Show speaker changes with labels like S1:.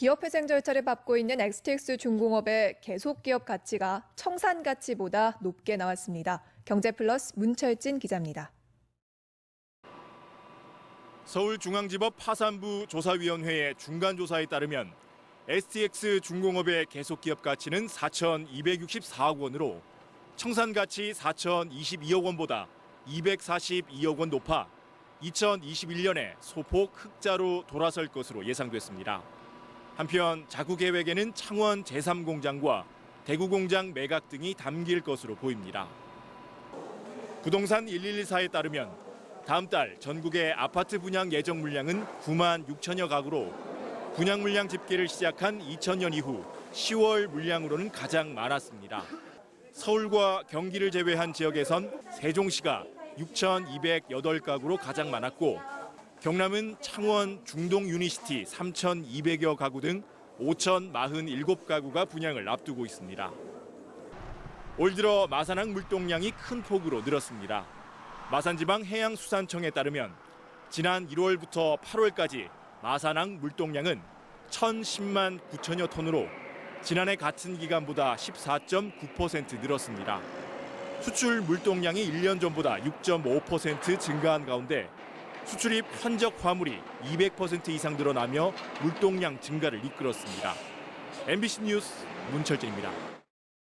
S1: 기업회생 절차를 밟고 있는 XTX 중공업의 계속 기업 가치가 청산 가치보다 높게 나왔습니다. 경제플러스 문철진 기자입니다.
S2: 서울중앙지법 파산부 조사위원회의 중간 조사에 따르면 STX 중공업의 계속기업 가치는 4,264억 원으로 청산 가치 4,022억 원보다 242억 원 높아 2021년에 소폭 흑자로 돌아설 것으로 예상됐습니다. 한편 자구 계획에는 창원 제3공장과 대구공장 매각 등이 담길 것으로 보입니다. 부동산 1114에 따르면 다음 달 전국의 아파트 분양 예정 물량은 9만 6천여 가구로 분양 물량 집계를 시작한 2000년 이후 10월 물량으로는 가장 많았습니다. 서울과 경기를 제외한 지역에선 세종시가 6,208가구로 가장 많았고 경남은 창원 중동 유니시티 3,200여 가구 등 5,047가구가 분양을 앞두고 있습니다. 올 들어 마산항 물동량이 큰 폭으로 늘었습니다. 마산지방 해양수산청에 따르면 지난 1월부터 8월까지 마산항 물동량은 1,010만 9천여 톤으로 지난해 같은 기간보다 14.9% 늘었습니다. 수출 물동량이 1년 전보다 6.5% 증가한 가운데 수출입 현적 화물이 200% 이상 늘어나며 물동량 증가를 이끌었습니다. MBC 뉴스 문철재입니다.